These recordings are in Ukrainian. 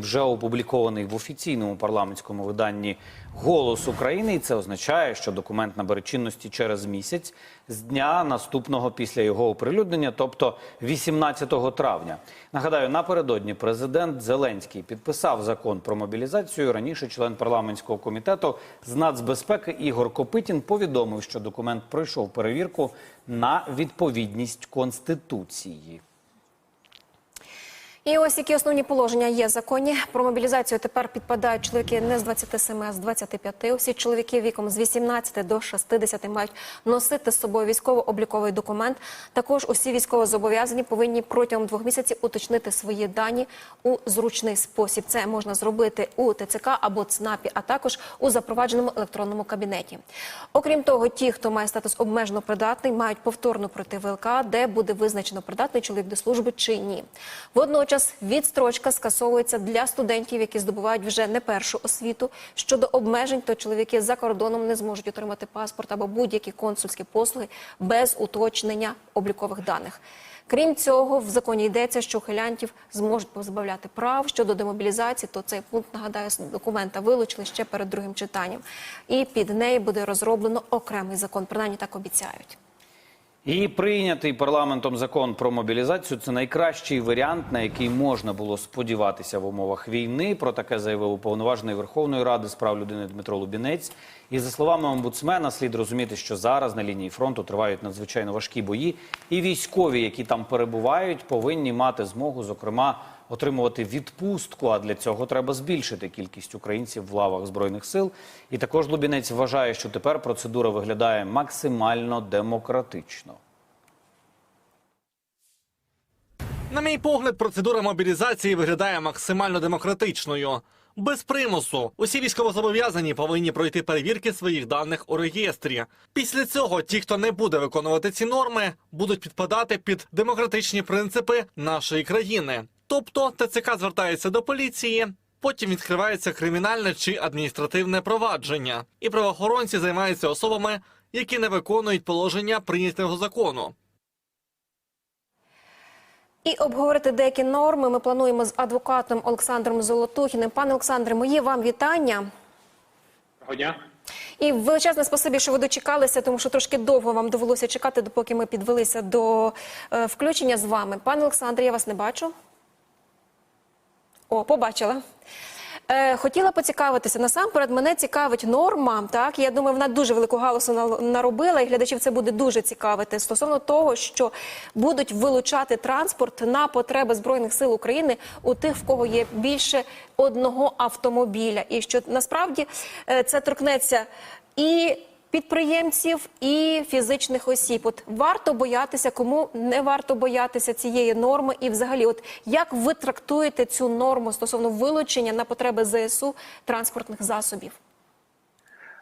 вже опублікований в офіційному парламентському виданні Голос України, і це означає, що документ набере чинності через місяць з дня наступного після його оприлюднення, тобто 18 травня. Нагадаю, напередодні президент Зеленський підписав закон про мобілізацію. Раніше член парламентського комітету з нацбезпеки Ігор Копитін повідомив, що документ пройшов перевірку на відповідність конституції. І ось які основні положення є в законі. Про мобілізацію тепер підпадають чоловіки не з 27, а з 25. Усі чоловіки віком з 18 до 60 мають носити з собою військово-обліковий документ. Також усі військовозобов'язані повинні протягом двох місяців уточнити свої дані у зручний спосіб. Це можна зробити у ТЦК або ЦНАПі, а також у запровадженому електронному кабінеті. Окрім того, ті, хто має статус обмежено придатний, мають повторно пройти ВЛК, де буде визначено придатний чоловік до служби чи ні. Водночас відстрочка скасовується для студентів, які здобувають вже не першу освіту. Щодо обмежень, то чоловіки за кордоном не зможуть отримати паспорт або будь-які консульські послуги без уточнення облікових даних. Крім цього, в законі йдеться, що ухилянтів зможуть позбавляти прав щодо демобілізації. То цей пункт нагадаю з документа вилучили ще перед другим читанням, і під неї буде розроблено окремий закон. Принаймні так обіцяють. І прийнятий парламентом закон про мобілізацію це найкращий варіант, на який можна було сподіватися в умовах війни. Про таке заявив уповноважений Верховної Ради з прав людини Дмитро Лубінець. І за словами омбудсмена, слід розуміти, що зараз на лінії фронту тривають надзвичайно важкі бої, і військові, які там перебувають, повинні мати змогу, зокрема, отримувати відпустку. А для цього треба збільшити кількість українців в лавах збройних сил. І також Лубінець вважає, що тепер процедура виглядає максимально демократично. На мій погляд, процедура мобілізації виглядає максимально демократичною. Без примусу усі військовозобов'язані повинні пройти перевірки своїх даних у реєстрі. Після цього ті, хто не буде виконувати ці норми, будуть підпадати під демократичні принципи нашої країни. Тобто ТЦК звертається до поліції, потім відкривається кримінальне чи адміністративне провадження, і правоохоронці займаються особами, які не виконують положення прийнятого закону. І обговорити деякі норми ми плануємо з адвокатом Олександром Золотухіним. Пане Олександре, мої вам вітання. Доброго дня. І величезне спасибі, що ви дочекалися, тому що трошки довго вам довелося чекати, допоки ми підвелися до е, включення з вами. Пане Олександре, я вас не бачу. О, побачила. Е, хотіла поцікавитися. Насамперед, мене цікавить норма. Так, я думаю, вона дуже велику галасу наробила, і глядачів це буде дуже цікавити стосовно того, що будуть вилучати транспорт на потреби збройних сил України у тих, в кого є більше одного автомобіля, і що насправді е, це торкнеться і підприємців і фізичних осіб. От варто боятися, кому не варто боятися цієї норми, і взагалі, от як ви трактуєте цю норму стосовно вилучення на потреби ЗСУ транспортних засобів?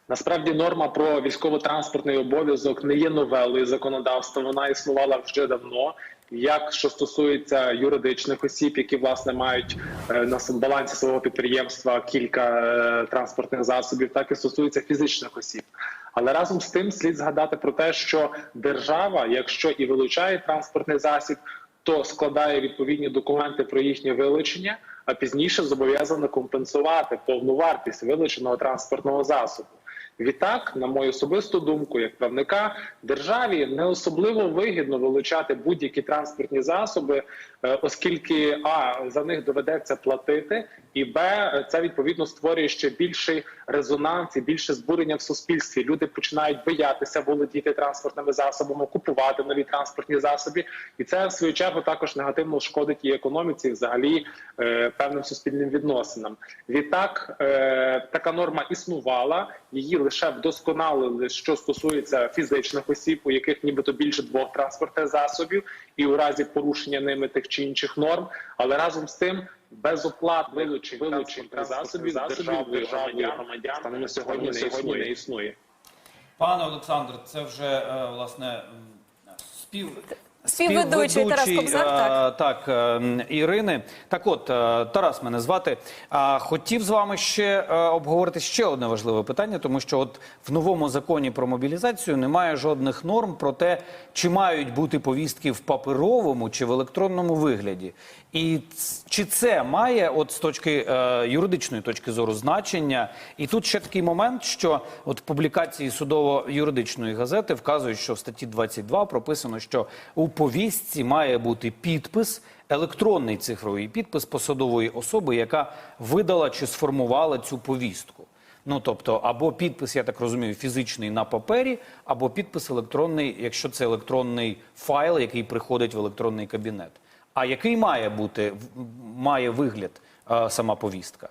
Насправді норма про військово-транспортний обов'язок не є новелою законодавства. Вона існувала вже давно. Як що стосується юридичних осіб, які власне мають е, на балансі свого підприємства кілька е, транспортних засобів, так і стосується фізичних осіб. Але разом з тим слід згадати про те, що держава, якщо і вилучає транспортний засіб, то складає відповідні документи про їхнє вилучення, а пізніше зобов'язана компенсувати повну вартість вилученого транспортного засобу. Відтак, на мою особисту думку, як правника, державі не особливо вигідно вилучати будь-які транспортні засоби, оскільки а за них доведеться платити, і б е, це відповідно створює ще більший резонанс і більше збурення в суспільстві. Люди починають боятися володіти транспортними засобами, купувати нові транспортні засоби, і це в свою чергу також негативно шкодить і економіці, і взагалі е, певним суспільним відносинам. Відтак е, така норма існувала, її лише вдосконалили, що стосується фізичних осіб, у яких нібито більше двох транспортних засобів, і у разі порушення ними тих чи інших норм. Але разом з тим безоплат вилучень вилучень засобів державою громадян станом на сьогодні не сьогодні не існує. Пане Олександр, це вже е, власне спів Співведучий Тарас Кобзар, так. е, так, е, Ірини. Так от, е, Тарас мене звати. А, Хотів з вами ще е, обговорити ще одне важливе питання, тому що от в новому законі про мобілізацію немає жодних норм про те, чи мають бути повістки в паперовому чи в електронному вигляді. І чи це має, от з точки е, юридичної точки зору, значення? І тут ще такий момент, що от публікації судово-юридичної газети вказують, що в статті 22 прописано, що у повістці має бути підпис, електронний цифровий підпис посадової особи, яка видала чи сформувала цю повістку. Ну тобто, або підпис, я так розумію, фізичний на папері, або підпис електронний, якщо це електронний файл, який приходить в електронний кабінет. А який має бути має вигляд е, сама повістка?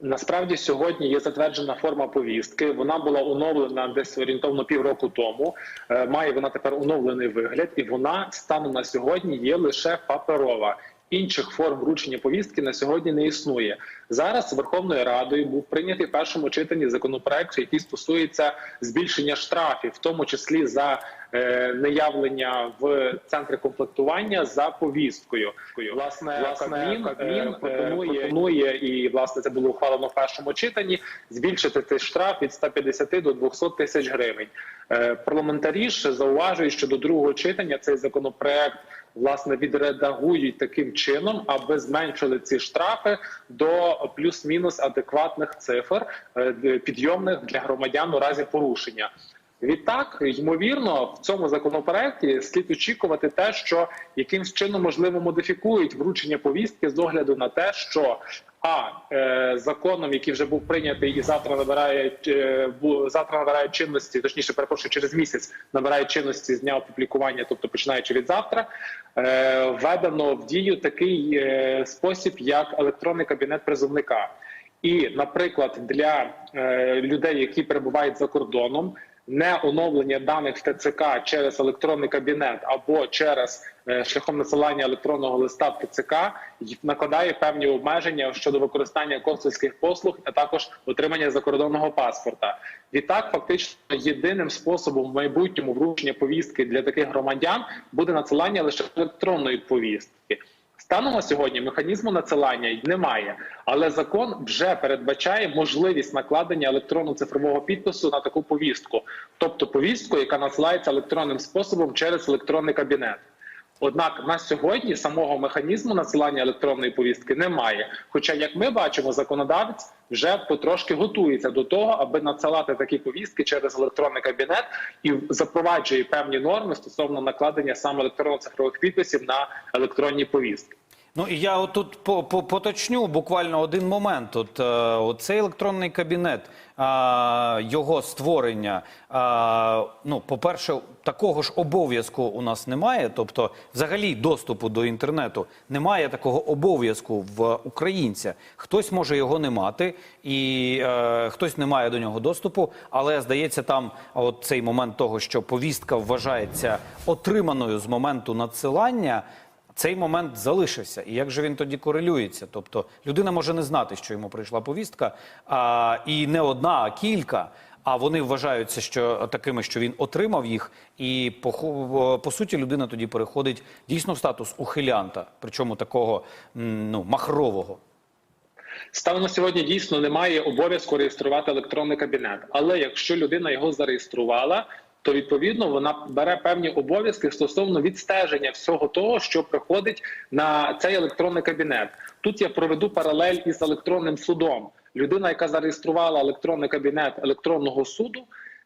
Насправді сьогодні є затверджена форма повістки. Вона була оновлена десь орієнтовно півроку тому. Е, Має вона тепер оновлений вигляд, і вона станом на сьогодні є лише паперова. Інших форм вручення повістки на сьогодні не існує. Зараз Верховною Радою був прийнятий в першому читанні законопроект, який стосується збільшення штрафів, в тому числі за е, неявлення в центри комплектування за повісткою. Власне, Кабмін, Кабмін пропонує, пропонує і власне це було ухвалено в першому читанні. Збільшити цей штраф від 150 до 200 тисяч гривень. Е, Парламентарі ж зауважують, що до другого читання цей законопроект власне відредагують таким чином, аби зменшили ці штрафи до плюс-мінус адекватних цифр е, підйомних для громадян у разі порушення. Відтак, ймовірно, в цьому законопроекті слід очікувати те, що якимсь чином можливо модифікують вручення повістки з огляду на те, що а е, законом, який вже був прийнятий і завтра набирає е, завтра набирає чинності, точніше, перепрошую, через місяць набирає чинності з дня опублікування, тобто починаючи від завтра, е, введено в дію такий спосіб, як електронний кабінет призовника. І, наприклад, для людей, які перебувають за кордоном, не оновлення даних в ТЦК через електронний кабінет або через е, шляхом насилання електронного листа в ТЦК накладає певні обмеження щодо використання консульських послуг, а також отримання закордонного паспорта. Відтак, фактично, єдиним способом в майбутньому вручення повістки для таких громадян буде надсилання лише електронної повістки. Станом на сьогодні механізму надсилання немає, але закон вже передбачає можливість накладення електронно-цифрового підпису на таку повістку, тобто повістку, яка надсилається електронним способом через електронний кабінет. Однак на сьогодні самого механізму надсилання електронної повістки немає. Хоча, як ми бачимо, законодавець вже потрошки готується до того, аби надсилати такі повістки через електронний кабінет і запроваджує певні норми стосовно накладення саме електронно-цифрових підписів на електронні повістки. Ну і я отут по, по, поточню буквально один момент. От е, оцей електронний кабінет, його створення. Ну, по-перше, такого ж обов'язку у нас немає. Тобто, взагалі, доступу до інтернету немає такого обов'язку в українця. Хтось може його не мати, і е, хтось не має до нього доступу. Але здається, там от цей момент того, що повістка вважається отриманою з моменту надсилання. Цей момент залишився. І як же він тоді корелюється? Тобто людина може не знати, що йому прийшла повістка, а, і не одна, а кілька. А вони вважаються, що такими, що він отримав їх, і по, по суті людина тоді переходить дійсно в статус ухилянта, причому такого ну махрового. Станом на сьогодні дійсно немає обов'язку реєструвати електронний кабінет. Але якщо людина його зареєструвала, то відповідно вона бере певні обов'язки стосовно відстеження всього того, що приходить на цей електронний кабінет. Тут я проведу паралель із електронним судом. Людина, яка зареєструвала електронний кабінет електронного суду,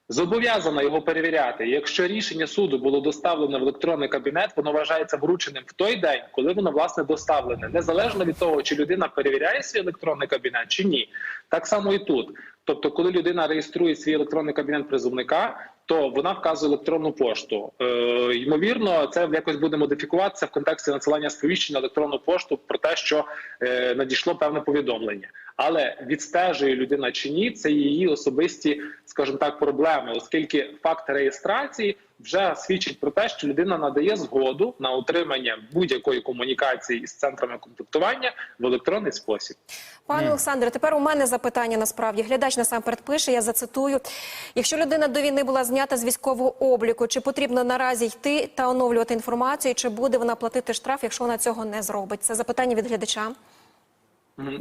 зобов'язана його перевіряти. Якщо рішення суду було доставлено в електронний кабінет, воно вважається врученим в той день, коли воно власне доставлене, незалежно від того, чи людина перевіряє свій електронний кабінет чи ні. Так само і тут. Тобто, коли людина реєструє свій електронний кабінет призовника, то вона вказує електронну пошту. Е, ймовірно, це якось буде модифікуватися в контексті надсилання сповіщення електронну пошту про те, що е, надійшло певне повідомлення. Але відстежує людина чи ні, це її особисті, скажімо так, проблеми, оскільки факт реєстрації вже свідчить про те, що людина надає згоду на отримання будь-якої комунікації із центрами комплектування в електронний спосіб. Пане Олександре, тепер у мене запитання насправді. Глядач насамперед пише, я зацитую. Якщо людина до війни була з знята з військового обліку. Чи потрібно наразі йти та оновлювати інформацію? Чи буде вона платити штраф, якщо вона цього не зробить? Це запитання від глядача.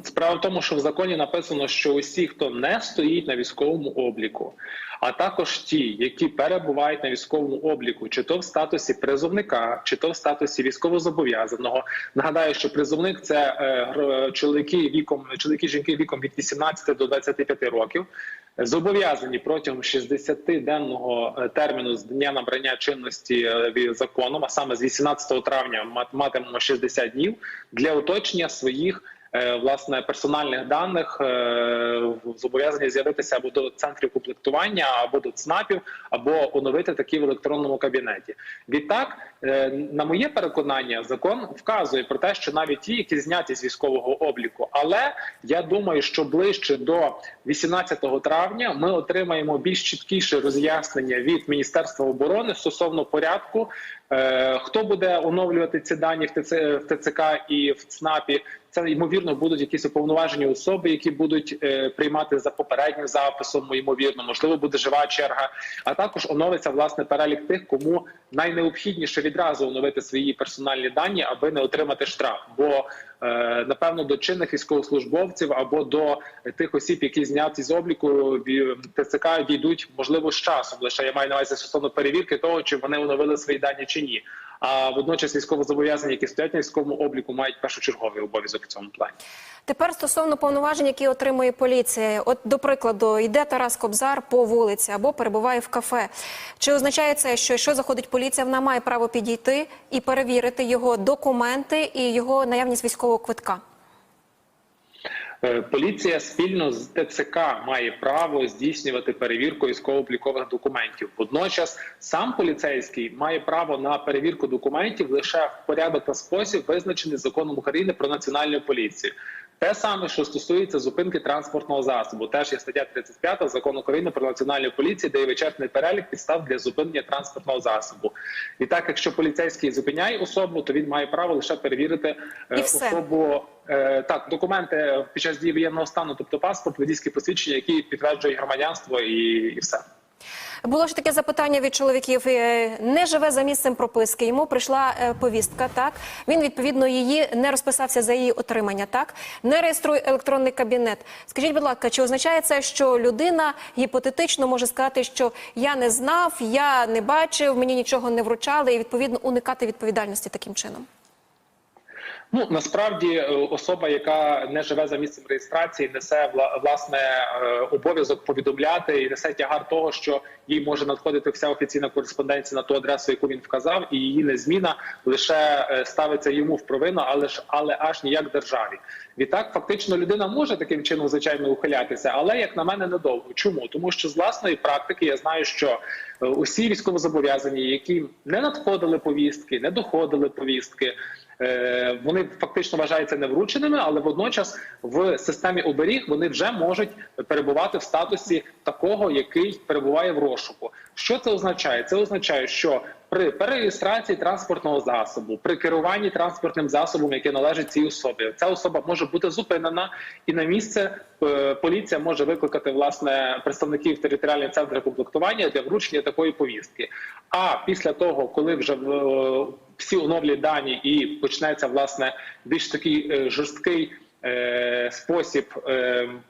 Справа в тому, що в законі написано, що усі, хто не стоїть на військовому обліку, а також ті, які перебувають на військовому обліку, чи то в статусі призовника, чи то в статусі військовозобов'язаного. Нагадаю, що призовник це е, чоловіки віком, чоловіки, жінки віком від 18 до 25 років. Зобов'язані протягом 60-денного е, терміну з дня набрання чинності е, законом, а саме з 18 травня мат- матимемо 60 днів для уточнення своїх власне персональних даних е, зобов'язані з'явитися або до центрів комплектування, або до ЦНАПів, або оновити такі в електронному кабінеті. Відтак, е, на моє переконання, закон вказує про те, що навіть ті, які зняті з військового обліку, але я думаю, що ближче до 18 травня ми отримаємо більш чіткіше роз'яснення від Міністерства оборони стосовно порядку, е, хто буде оновлювати ці дані в ТЦК і в ЦНАПі. Це ймовірно будуть якісь уповноважені особи, які будуть е, приймати за попереднім записом. Ймовірно, можливо, буде жива черга. А також оновиться власне перелік тих, кому найнеобхідніше відразу оновити свої персональні дані, аби не отримати штраф. Бо е, напевно до чинних військовослужбовців або до тих осіб, які зняті з обліку в ТЦК, дійдуть можливо з часом. Лише я маю на увазі стосовно перевірки того, чи вони оновили свої дані чи ні. А водночас військовозобов'язані, які стоять на військовому обліку, мають першочерговий обов'язок в цьому плані. Тепер стосовно повноважень, які отримує поліція. От, до прикладу, йде Тарас Кобзар по вулиці або перебуває в кафе. Чи означає це, що якщо заходить поліція, вона має право підійти і перевірити його документи і його наявність військового квитка? Е, Поліція спільно з ТЦК має право здійснювати перевірку військово-облікових документів. Водночас сам поліцейський має право на перевірку документів лише в порядок та спосіб, визначений законом України про національну поліцію. Те саме, що стосується зупинки транспортного засобу, теж є стаття 35 закону України про національну поліцію, де є вичерпний перелік підстав для зупинення транспортного засобу. І так, якщо поліцейський зупиняє особу, то він має право лише перевірити е, особу. Е, так, документи під час дії воєнного стану, тобто паспорт, водійське посвідчення, які підтверджують громадянство, і, і все. Було ж таке запитання від чоловіків. е, Не живе за місцем прописки. Йому прийшла е, повістка. Так він відповідно її не розписався за її отримання. Так не реєструє електронний кабінет. Скажіть, будь ласка, чи означає це, що людина гіпотетично може сказати, що я не знав, я не бачив, мені нічого не вручали, і відповідно уникати відповідальності таким чином? Ну насправді е, особа, яка не живе за місцем реєстрації, несе вла- власне е, обов'язок повідомляти і несе тягар того, що їй може надходити вся офіційна кореспонденція на ту адресу, яку він вказав, і її незміна лише е, ставиться йому в провину, але ж але аж ніяк державі. Відтак, фактично, людина може таким чином звичайно ухилятися, але як на мене недовго. Чому тому, що з власної практики я знаю, що усі військовозобов'язані, які не надходили повістки, не доходили повістки. Е, Вони фактично вважаються неврученими, але водночас в системі оберіг вони вже можуть перебувати в статусі такого, який перебуває в розшуку. Що це означає? Це означає, що при перереєстрації транспортного засобу, при керуванні транспортним засобом, яке належить цій особі, ця особа може бути зупинена, і на місце е, поліція може викликати власне представників територіальних центрів комплектування для вручення такої повістки. А після того, коли вже е, всі оновлять дані і почнеться власне більш такий е, жорсткий спосіб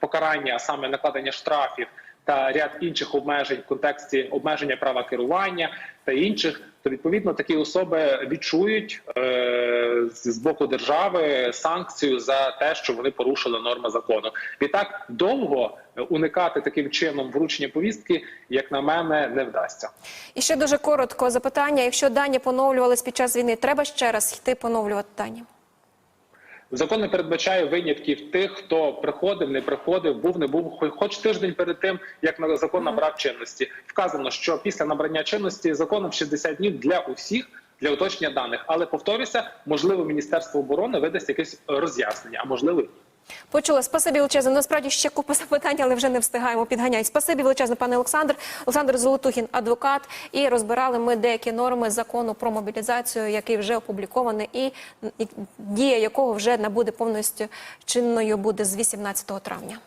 покарання, саме накладення штрафів та ряд інших обмежень в контексті обмеження права керування та інших, то відповідно такі особи відчують е, з боку держави санкцію за те, що вони порушили норми закону. Відтак довго е, уникати таким чином вручення повістки, як на мене, не вдасться. І ще дуже коротко запитання: якщо дані поновлювались під час війни, треба ще раз йти поновлювати дані? Закон не передбачає винятків тих, хто приходив, не приходив, був, не був, хоч тиждень перед тим, як закон набрав чинності. Вказано, що після набрання чинності законом 60 днів для усіх. Для уточнення даних, але повторюся, можливо, міністерство оборони видасть якесь роз'яснення, а можливо, ні. Почула. Спасибі величезне. Насправді ще купа запитань, але вже не встигаємо. підганяти. Спасибі величезне, пане Олександр. Олександр Золотухін, адвокат. І розбирали ми деякі норми закону про мобілізацію, який вже опублікований, і дія якого вже набуде повністю чинною буде з 18 травня.